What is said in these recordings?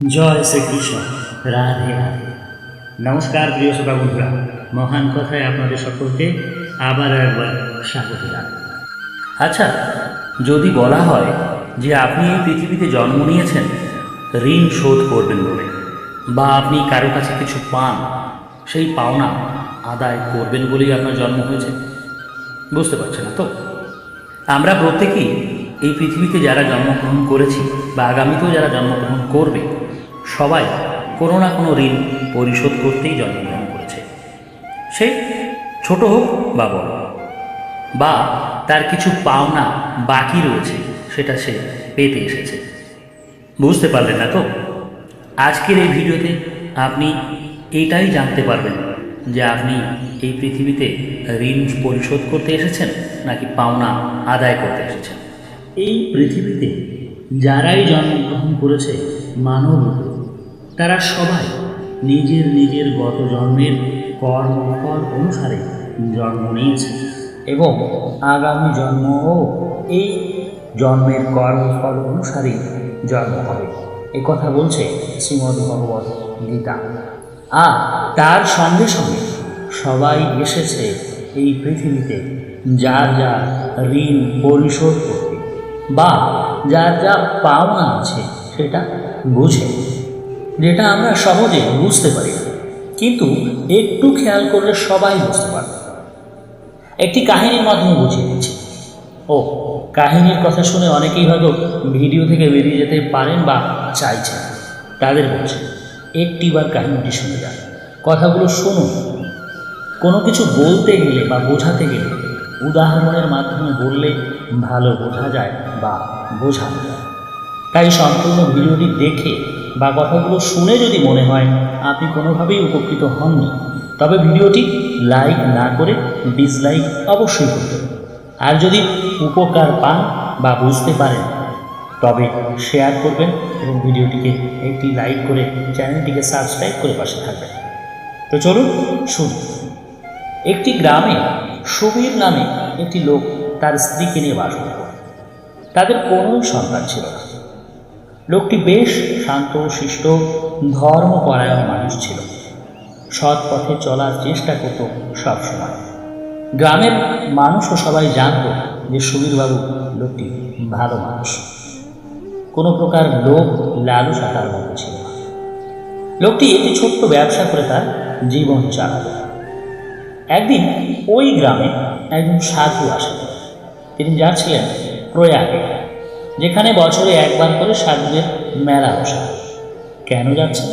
জয় শ্রীকৃষ্ণ। রাধে রাধে। নমস্কার প্রিয় শ্রোতা বন্ধুরা মহান কথায় আপনাদের সকলকে আবার একবার স্বাগত আচ্ছা যদি বলা হয় যে আপনি এই পৃথিবীতে জন্ম নিয়েছেন, ঋণ শোধ করবেন বলে, বা আপনি কারও কাছে কিছু পান, সেই পাওনা আদায় করবেন বলেই আপনার জন্ম হয়েছে? বুঝতে পারছেন না তো? আমরা প্রত্যেকেই এই পৃথিবীতে যারা জন্মগ্রহণ করেছি, বা আগামীতেও যারা জন্মগ্রহণ করবে সবাই কোনো না কোনো ঋণ পরিশোধ করতেই জন্মগ্রহণ করেছে। সে ছোট হোক বা বড়, বা তার কিছু পাওনা বাকি রয়েছে, সেটা সে পেতে এসেছে। বুঝতে পারলেন না তো? আজকের এই ভিডিওতে আপনি এটাই জানতে পারবেন যে আপনি এই পৃথিবীতে ঋণ পরিশোধ করতে এসেছেন নাকি পাওনা আদায় করতে এসেছেন? এই পৃথিবীতে যারাই জন্মগ্রহণ করেছে মানব তারা সবাই নিজের নিজের গত জন্মের কর্মফল অনুসারে জন্ম নিয়েছে এবং আগামী জন্মও এই জন্মের কর্মফল অনুসারেই জন্ম হবে। এ কথা বলছে শ্রীমদ্ ভগবত গীতা। আর তার সঙ্গে সঙ্গে সবাই এসেছে এই পৃথিবীতে যার যা ঋণ পরিশোধ করতে বা যার যা পাওনা আছে সেটা বুঝে। যেটা আমরা সহজে বুঝতে পারি। কিন্তু একটু খেয়াল করলে সবাই বুঝতে পারবে। একটি কাহিনীর মাধ্যমে বুঝিয়ে দিচ্ছি। ও, কাহিনীর কথা শুনে অনেকেই হয়তো ভিডিও থেকে বেরিয়ে যেতে পারেন বা চাইছেন। তাদের বলছে, একটিবার কাহিনীটি শুনে যান। কথাগুলো শুনুন। কোনো কিছু বলতে গেলে বা বোঝাতে গেলে উদাহরণের মাধ্যমে বললে ভালো বোঝা যায় বা বোঝানো যায়। তাই সম্পূর্ণ ভিডিওটি দেখে বা কথাগুলো শুনে যদি মনে হয় আপনি কোনোভাবেই উপকৃত হননি, তবে ভিডিওটি লাইক না করে ডিসলাইক অবশ্যই করবেন আর যদি উপকার পান বা বুঝতে পারেন, তবে শেয়ার করবেন এবং ভিডিওটিকে একটি লাইক করে চ্যানেলটিকে সাবস্ক্রাইব করে পাশে থাকবেন। তো চলুন শুনুন একটি গ্রামে সুবীর নামে একটি লোক তার স্ত্রীকে নিয়ে বাস করত। তাদের কোনো সন্তান ছিল না। লোকটি বেশ শান্ত, শিষ্ট, ধর্মপরায়ণ মানুষ ছিল। সৎ পথে চলার চেষ্টা করত সবসময়। গ্রামের মানুষও সবাই জানত যে সুবীরবাবু লোকটি ভালো মানুষ। কোনো প্রকার লোক লালসা তার মধ্যে ছিল লোকটি একটি ছোট্ট ব্যবসা করে তার জীবন চালাত। একদিন ওই গ্রামে একজন সাধু আসেন। তিনি যাচ্ছিলেন প্রয়াগে। যেখানে বছরে একবার করে সাধুদের মেলা বসে। কেন যাচ্ছেন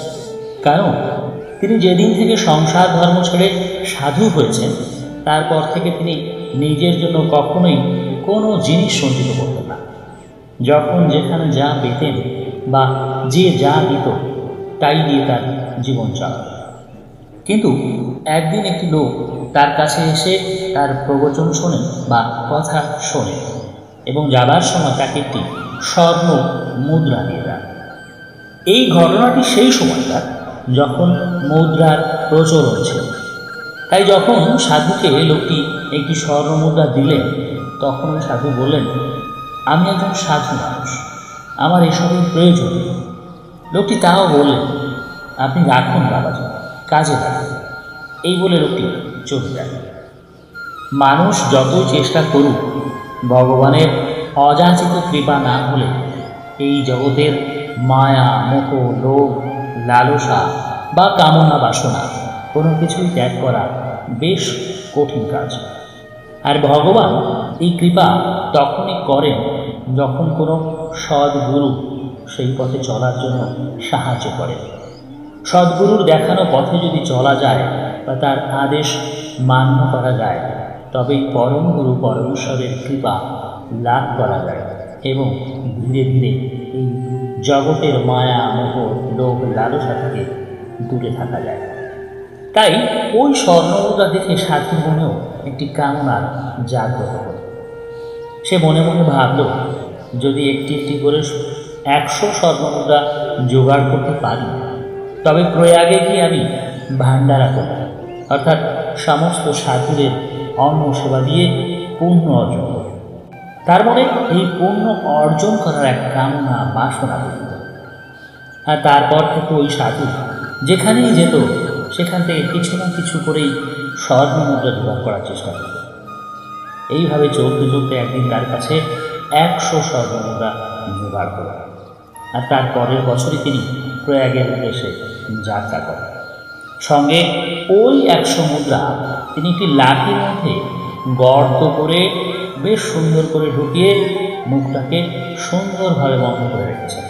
কারণ তিনি যেদিন থেকে সংসার ধর্ম ছেড়ে সাধু হয়েছেন, তারপর থেকে তিনি নিজের জন্য কখনোই কোনো জিনিস সঞ্চিত করতেন না। যখন যেখানে যা পেতেন বা যে যা দিত, তাই দিয়ে তার জীবন চালাত কিন্তু একদিন একটি লোক তার কাছে এসে তার প্রবচন শোনে বা কথা শোনে এবং যাবার সময় তাকে একটি স্বর্ণ মুদ্রা দিয়ে দেন। এই ঘটনাটি সেই সময়কার যখন মুদ্রার প্রচলন ছিল। তাই যখন সাধুকে লোকটি একটি স্বর্ণ মুদ্রা দিলেন, তখন সাধু বললেন, আমি একজন সাধু মানুষ, আমার এসবের প্রয়োজন লোকটি তাও বললেন, আপনি রাখুন বাবাজি, কাজে লাগান এই বলে লোকটি চলে যায়। মানুষ যতই চেষ্টা করুক ভগবানের অযাচিত কৃপা না হলে এই জগতের মায়া, মোহ, লোভ, লালসা বা কামনা বাসনা কোনো কিছুই ত্যাগ করা বেশ কঠিন কাজ। আর ভগবান এই কৃপা তখনই করেন যখন কোনো সদ্গুরু সেই পথে চলার জন্য সাহায্য করেন সদ্গুরুর দেখানো পথে যদি চলা যায় বা তার আদেশ মান্য করা যায় তবেই পরম গুরু পরমেশ্বরের কৃপা লাভ করা যায় এবং ধীরে ধীরে এই জগতের মায়া মোহ লোভ লালসা থেকে দূরে থাকা যায়। তাই ওই স্বর্ণমুদ্রা দেখে সাধুর মনেও একটি কামনা জাগ্রত হল। সে মনে মনে ভাবল, যদি একটি একটি করে একশো স্বর্ণমুদ্রা জোগাড় করতে পারি, তবে প্রয়াগে গিয়ে আমি ভান্ডারা করব। অর্থাৎ সমস্ত সাধুদের অন্ন সেবা দিয়ে পুণ্য অর্জন করব তার মানে এই পুণ্য অর্জন করার এক কামনা বাসনা করব আর তারপর থেকে ওই সাধু যেখানেই যেত, সেখান থেকে কিছু না কিছু করেই স্বর্ণ মুদ্রা জোগাড় করার চেষ্টা করত। এইভাবে চলতে চলতে একদিন তার কাছে একশো স্বর্ণ মুদ্রা জোগাড় করে আর তার পরের বছরই তিনি প্রয়াগের উদ্দেশ্যে যাত্রা করেন। সঙ্গে ওই একশো মুদ্রা তিনি একটি লাঠির মধ্যে গর্ত করে বেশ সুন্দর করে ঢুকিয়ে মুখটাকে সুন্দরভাবে বন্ধ করে রেখেছেন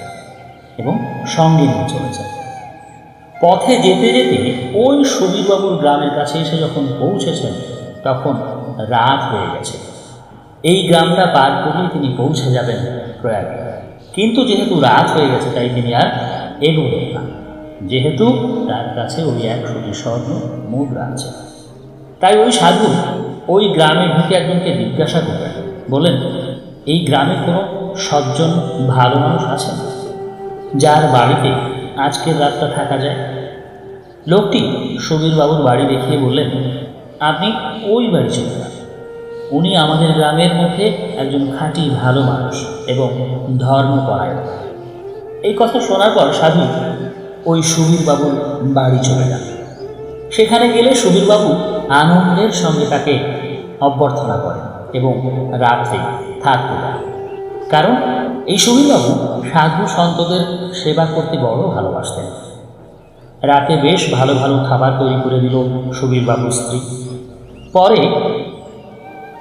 এবং সঙ্গে নিয়ে চলেছেন। পথে যেতে যেতে ওই সুবীরবাবুর গ্রামের কাছে এসে যখন পৌঁছেছেন, তখন রাত হয়ে গেছে। এই গ্রামটা পার করলেই তিনি পৌঁছে যাবেন প্রয়াগে। কিন্তু যেহেতু রাত হয়ে গেছে, তাই তিনি আর এগোলেন না। যেহেতু তার কাছে ওই এক কোটি স্বর্ণ মুদ্রা আছে তাই ওই সাধু ওই গ্রামে ঢুকে একজনকে জিজ্ঞাসা করলেন বলেন এই গ্রামে কোনো সজ্জন ভালো মানুষ আছে না যার বাড়িতে আজকের রাতটা থাকা যায়? লোকটি সুবীরবাবুর বাড়ি দেখিয়ে বললেন, আপনি ওই বাড়ি চলে যান। উনি আমাদের গ্রামের মধ্যে একজন খাঁটি ভালো মানুষ এবং ধর্মপরায়ণ। এই কথা শোনার পর সাধু ওই সুবীরবাবুর বাড়ি চলে যান। সেখানে গেলে সুবীরবাবু আনন্দের সঙ্গে তাকে অভ্যর্থনা করেন এবং রাত্রে থাকতে দেন। কারণ এই সুবীরবাবু সাধু সন্তদের সেবা করতে বড় ভালোবাসতেন। রাতে বেশ ভালো ভালো খাবার তৈরি করে দিল সুবীরবাবুর স্ত্রী। পরে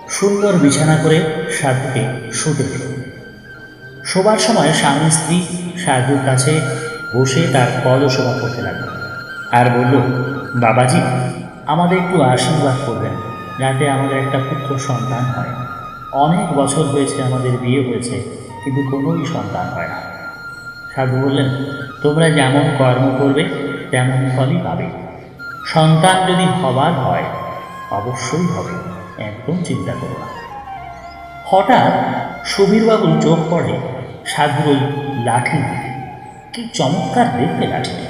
সুন্দর বিছানা করে সাধুকে শুতে দিল। শোবার সময় স্বামী স্ত্রী সাধুর কাছে বসে তার পদসেবা করতে লাগল। আর বলল, বাবাজি, আমাদের একটু আশীর্বাদ করবেন, যাতে আমাদের একটা পুত্র সন্তান হয়। অনেক বছর হয়েছে আমাদের বিয়ে হয়েছে, কিন্তু কোনোই সন্তান হয় না। সাধু বললেন, তোমরা যেমন কর্ম করবে, তেমন ফলই পাবে। সন্তান যদি হবার হয়, অবশ্যই হবে, একদম চিন্তা করো না। হঠাৎ সুবীরবাবুর চোখ পড়ে সাধুর ওই লাঠির দিকে। কি চমৎকার দেখতে লাঠিটি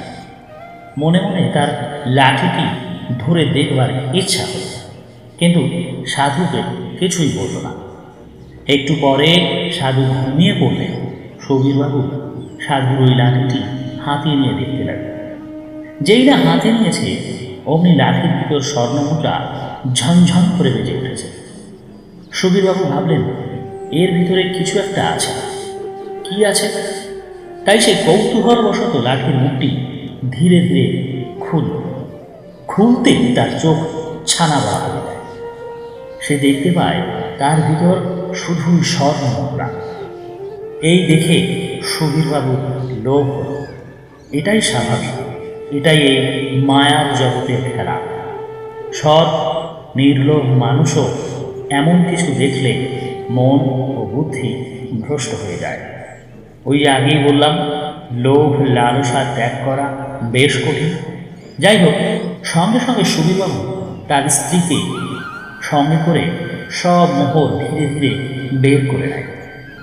মনে মনে তার লাঠিটি ধরে দেখবার ইচ্ছা হলো। কিন্তু সাধুকে কিছুই বলল না। একটু পরে সাধু ঘুমিয়ে পড়লেন। সুবীরবাবু সাধুর ওই লাঠিটি হাতে নিয়ে দেখতে লাগলেন। যেই না হাতে নিয়েছে, অমনি লাঠির ভিতর স্বর্ণমুদ্রা ঝনঝন করে বেজে উঠেছে। সুবীরবাবু ভাবলেন, এর ভিতরে কিছু একটা আছে। কি আছে? তাই সে কৌতূহলবশত লাঠির মুখটি ধীরে ধীরে খুলল খুলতেই তার চোখ ছানা বড়া হয়ে সে দেখতে পায় তার ভিতর শুধুই স্বর্ণ এই দেখে সুবীরবাবু লোভ এটাই স্বাভাবিক, এটাই এই মায়ার জগতের খেলা। সৎ, নির্লোভ মানুষও এমন কিছু দেখলে মন ও বুদ্ধি ভ্রষ্ট হয়ে যায়। ওই আগেই বললাম, লোভ, লালসা ত্যাগ করা বেশ কঠিন। যাই হোক, সঙ্গে সঙ্গে সুবীরবাবু তার স্ত্রীকে সঙ্গে করে সব মোহর ধীরে ধীরে বের করে দেয়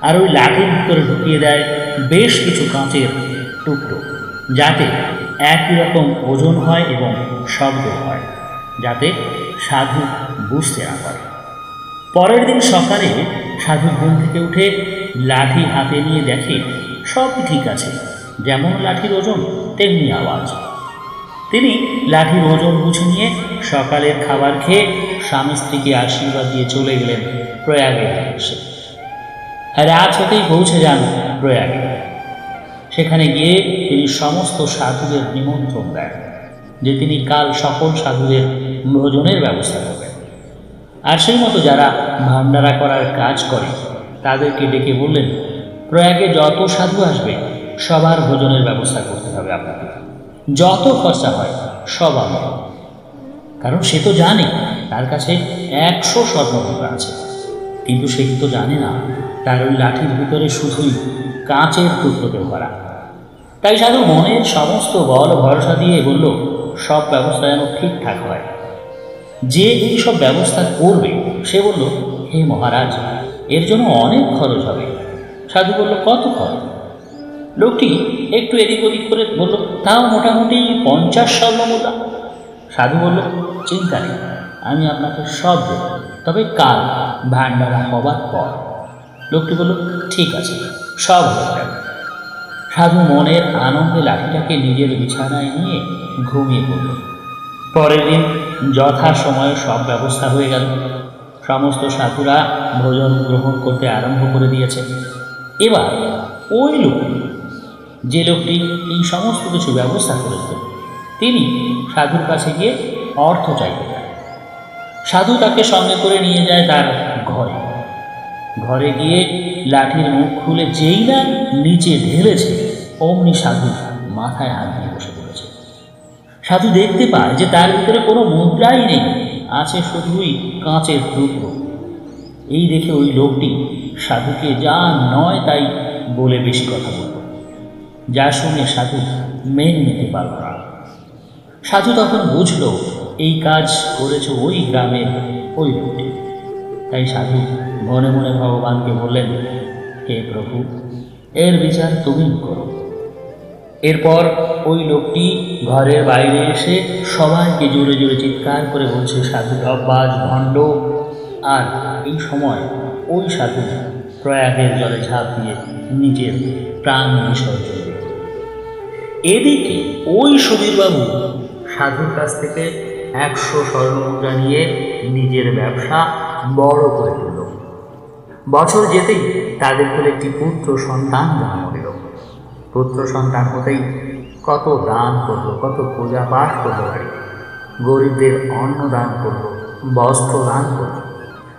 আর ওই লাঠির ভিতরে ঢুকিয়ে দেয় বেশ কিছু কাঁচের টুকরো যাতে একই রকম ওজন হয় এবং শব্দ হয়, যাতে সাধু বুঝতে না পারে। পরের দিন সকালে সাধু ঘুম থেকে উঠে লাঠি হাতে নিয়ে দেখে, সব ঠিক আছে, যেমন লাঠির ওজন, তেমনি আওয়াজ। তিনি লাঠির ওজন বুঝে নিয়ে সকালের খাবার খেয়ে স্বামী স্ত্রীকে আশীর্বাদ দিয়ে চলে গেলেন প্রয়াগের উদ্দেশ্যে রাত হতেই পৌঁছে যান প্রয়াগে। সেখানে গিয়ে তিনি সমস্ত সাধুদের নিমন্ত্রণ দেন, যে তিনি কাল সকল সাধুদের ভোজনের ব্যবস্থা করবেন। আর সেই মতো যারা ভান্ডারা করার কাজ করে তাদেরকে ডেকে বললেন, প্রয়াগে যত সাধু আসবে, সবার ভোজনের ব্যবস্থা করতে হবে আপনাকে। যত খরচা হয়, সব আমার কারণ সে তো জানে, তার কাছে একশো স্বর্ণমুদ্রা আছে। কিন্তু সে তো জানে না, তার ওই লাঠির ভিতরে শুধুই কাঁচের টুকরোতে ভরা। তাই সাধু মনের সমস্ত বল ভরসা দিয়ে বলল, সব ব্যবস্থা যেন ঠিকঠাক হয়। যে এই সব ব্যবস্থা করবে, সে বলল, হে মহারাজ এর জন্য অনেক খরচ হবে। সাধু বলল, কত খরচ? লোকটি একটু এদিক ওদিক করে বলল, তাও মোটামুটি পঞ্চাশ স্বর্ণ মুদ্রা সাধু বলল, চিন্তা নেই, আমি আপনাকে সব দেব। তবে কাল ভান্ডারা হবার পর। লোকটি বলল, ঠিক আছে, সব হয়ে সাধু মনের আনন্দে লাঠিটাকে নিজের বিছানায় নিয়ে ঘুমিয়ে পড়ল। পরের দিন যথা সময়ে সব ব্যবস্থা হয়ে গেল। সমস্ত সাধুরা ভোজন গ্রহণ করতে আরম্ভ করে দিয়েছে। এবার ওই লোকটি যে লোকটি এই সমস্ত কিছু ব্যবস্থা করেছে, তিনি সাধুর কাছে গিয়ে অর্থ চাইতে সাধু তাকে সঙ্গে করে নিয়ে যায় তার ঘরে। ঘরে গিয়ে লাঠির মুখ খুলে যেই না নিচে ঢেলেছে, অমনি সাধু মাথায় হাত দিয়ে বসে পড়েছে। সাধু দেখতে পায় যে তার ভিতরে কোনো মুদ্রাই নেই। আছে শুধুই কাঁচের টুকরো এই দেখে ওই লোকটি সাধুকে যা নয় তাই বলে বেশি কথা বলল। যা শুনে সাধু মেনে নিতে পারল না। সাধু তখন বুঝলো, এই কাজ করেছে ওই গ্রামের ওই লোকটি। তাই সাধু মনে মনে ভগবানকে বললেন, হে প্রভু, এর বিচার তুমি করো। এরপর ওই লোকটি ঘরের বাইরে এসে সবাইকে জোরে জোরে চিৎকার করে বলছে, সাধু ডব্বাজ ভণ্ড। আর এই সময় ওই সাধু প্রয়াগের জলে ঝাঁপ দিয়ে নিজের প্রাণ বিসর্জন এদিকে ওই সুবীরবাবু সাধুর কাছ থেকে একশো স্বর্ণমুদ্রা নিয়ে নিজের ব্যবসা বড় করে তুলল। বছর যেতেই তাদের কোলে একটি পুত্র সন্তান জন্ম পুত্র সন্তান হতেই কত দান করল, কত পূজা পাঠ করল গরিবদের অন্ন দান করল, বস্ত্র দান করল।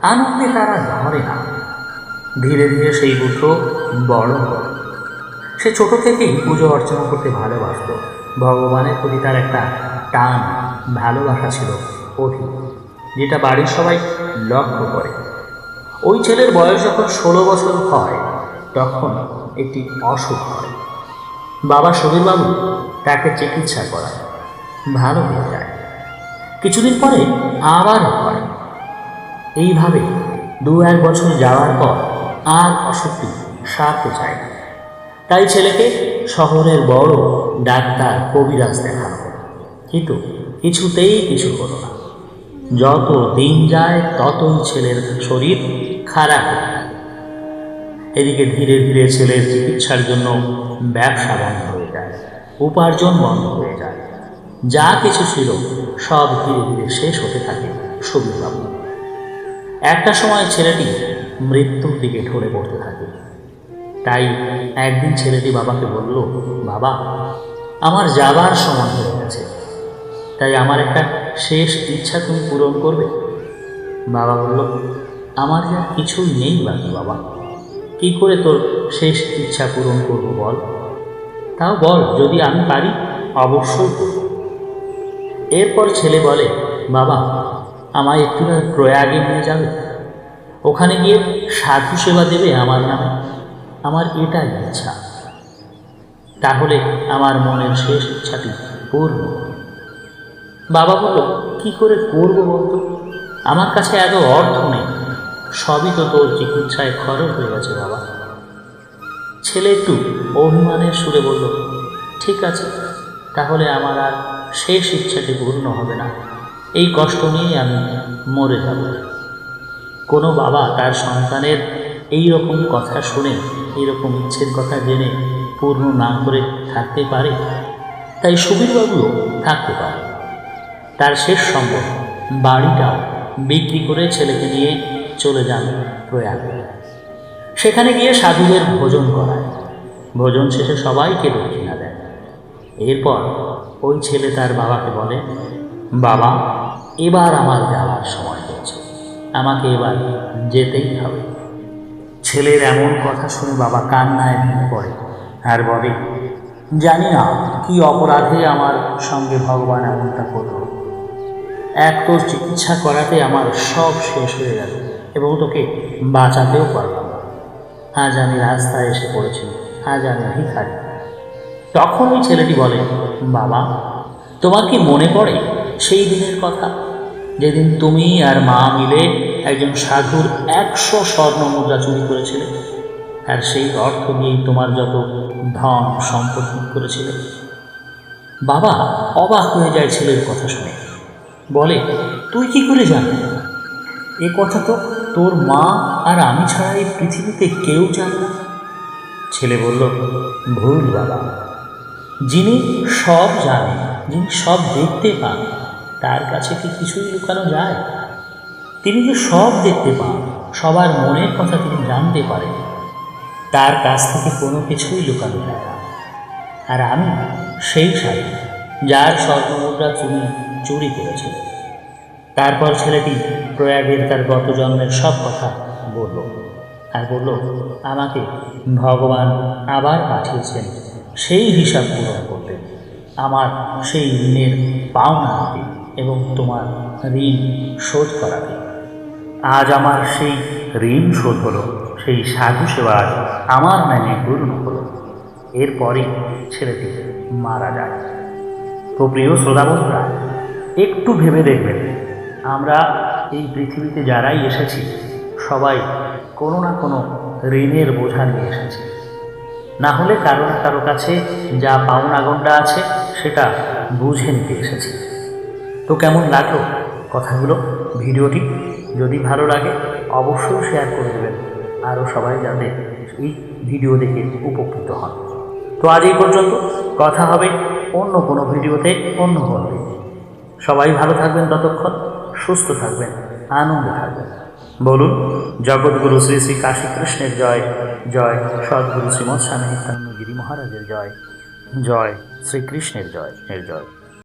আনন্দে তারা ধরে না। ধীরে ধীরে সেই পুত্র বড় হল। সে ছোট থেকেই পুজো অর্চনা করতে ভালোবাসত। ভগবানের প্রতি তার একটা টান, ভালোবাসা ছিল অধিক যেটা বাড়ির সবাই লক্ষ্য করে। ওই ছেলের বয়স যখন ষোলো বছর হয়, তখন একটি অসুখ হয়। বাবা সুবীরবাবু তাকে চিকিৎসা করায়। ভালো হয়ে যায়। কিছুদিন পরে আবার হয়। এইভাবে দু এক বছর যাওয়ার পর আর অসুখটি সারতে চায় না। তাই ছেলেকে শহরের বড় ডাক্তার কবিরাজ দেখানো কিন্তু কিছুতেই কিছু হলো না। যত দিন যায়, ততই ছেলের শরীর খারাপ। এদিকে ধীরে ধীরে ছেলের চিকিৎসার জন্য ব্যবসা বন্ধ হয়ে যায়, উপার্জন বন্ধ হয়ে যায়। যা কিছু ছিল, সব ধীরে ধীরে শেষ হতে থাকে সুবীরবাবু একটা সময় ছেলেটি মৃত্যুর দিকে ঢলে পড়তে থাকে। তাই একদিন ছেলেটি বাবাকে বলল, বাবা, আমার যাবার সময় হয়ে গেছে। তাই আমার একটা শেষ ইচ্ছা তুমি পূরণ করবে? বাবা বলল, আমার যা কিছুই নেই বাকি বাবা। কি করে তোর শেষ ইচ্ছা পূরণ করব বল? তাও বল, যদি আমি পারি, অবশ্যই করব। এরপর ছেলে বলে, বাবা, আমায় একটু প্রয়াগে নিয়ে যাবে। ওখানে গিয়ে সাধু সেবা দেবে আমার নামে। আমার এটাই ইচ্ছা। তাহলে আমার মনের শেষ ইচ্ছাটি পূর্ণ। বাবা বলল, কি করে করব বলতো? আমার কাছে এত অর্থ নেই। সবই তো তোর চিকিৎসায় খরচ হয়ে গেছে, বাবা। ছেলে একটু অভিমানের সুরে বলল, ঠিক আছে, তাহলে আমার আর শেষ ইচ্ছাটি পূর্ণ হবে না। এই কষ্ট নিয়ে আমি মরে যাব। কোনো বাবা তার সন্তানের এই রকম কথা শুনে, এইরকম ইচ্ছের কথা জেনে পূর্ণ না করে থাকতে পারে, তাই সুবীরবাবুও থাকতে পারে। তার শেষ সম্ভব বাড়িটাও বিক্রি করে ছেলেকে নিয়ে চলে যান প্রয়াগ। সেখানে গিয়ে সাধুদের ভোজন করায়। ভোজন শেষে সবাইকে দক্ষিণা দেয়। এরপর ওই ছেলে তার বাবাকে বলে, বাবা, এবার আমার যাওয়ার সময় হয়েছে। আমাকে এবার যেতেই হবে। ছেলের এমন কথা শুনে বাবা কান্নায় ভেঙে পড়ে আর বলে, জানি না কি অপরাধে আমার সঙ্গে ভগবান এমনটা করল। এক তোর চিকিৎসা করাতে আমার সব শেষ হয়ে গেল। এবং তোকে বাঁচাতেও পারলাম। আজ আমি রাস্তায় এসে পড়েছি, আজ আমি ভিখারি। তখন ওই ছেলেটি বলে, বাবা, তোমার কি মনে পড়ে সেই দিনের কথা? যেদিন তুমি আর মা মিলে একজন সাধুর একশো স্বর্ণ মুদ্রা চুরি করেছিলে, আর সেই অর্থ দিয়েই তোমার যত ধন সম্পদ করেছিলে? বাবা অবাক হয়ে যায় ছেলের কথা শুনে। বলে, তুই কি করে জানবি এ কথা তো তোর মা আর আমি ছাড়া এই পৃথিবীতে কেউ জানে না। ছেলে বলল, ভুল বাবা। যিনি সব জানেন যিনি সব দেখতে পান, তার কাছে কি কিছুই লুকানো যায়? তিনি যে সব দেখতে পান, সবার মনের কথা তিনি জানতে পারেন। তার কাছ থেকে কোনো কিছুই লুকানো যায় না। আর আমি সেই সাথে যার স্বর্ণমুদ্রা তুমি চুরি করেছিলে তারপর ছেলেটি প্রয়াগের তার গত জন্মের সব কথা বলল আর বলল, আমাকে ভগবান আবার পাঠিয়েছেন। সেই হিসাব পূরণ করতে। আমার সেই ঋণের পাওনা হবে এবং তোমার ঋণ শোধ করাবে। আজ আমার সেই ঋণ শোধ হলো। সেই সাধু সেবা আমার নামে পূর্ণ হলো। এরপরে ছেলেটি মারা যায়। তো প্রিয় শ্রোতা বন্ধুরা একটু ভেবে দেখবেন আমরা এই পৃথিবীতে যারাই এসেছি, সবাই কোনো না কোনো ঋণের বোঝা নিয়ে এসেছি। না হলে কারও না কারও কাছে যা পাওনা গন্ডা আছে, সেটা বুঝে নিতে এসেছি। তো কেমন লাগল কথাগুলো, ভিডিওটি? যদি ভালো লাগে, অবশ্যই শেয়ার করে দেবেন। আরও সবাই যাতে এই ভিডিও দেখে উপকৃত হন। তো আজ এই পর্যন্ত, কথা হবে অন্য কোনো ভিডিওতে, অন্য কোনো সবাই ভালো থাকবেন ততক্ষণ। সুস্থ থাকবেন, আনন্দ থাকবেন। বলুন, জগৎগুরু শ্রী শ্রী কাশী কৃষ্ণের জয় জয় সদ্গুরু শ্রীমৎ স্বামী মহারাজের জয় জয় শ্রীকৃষ্ণের জয়, এর জয়।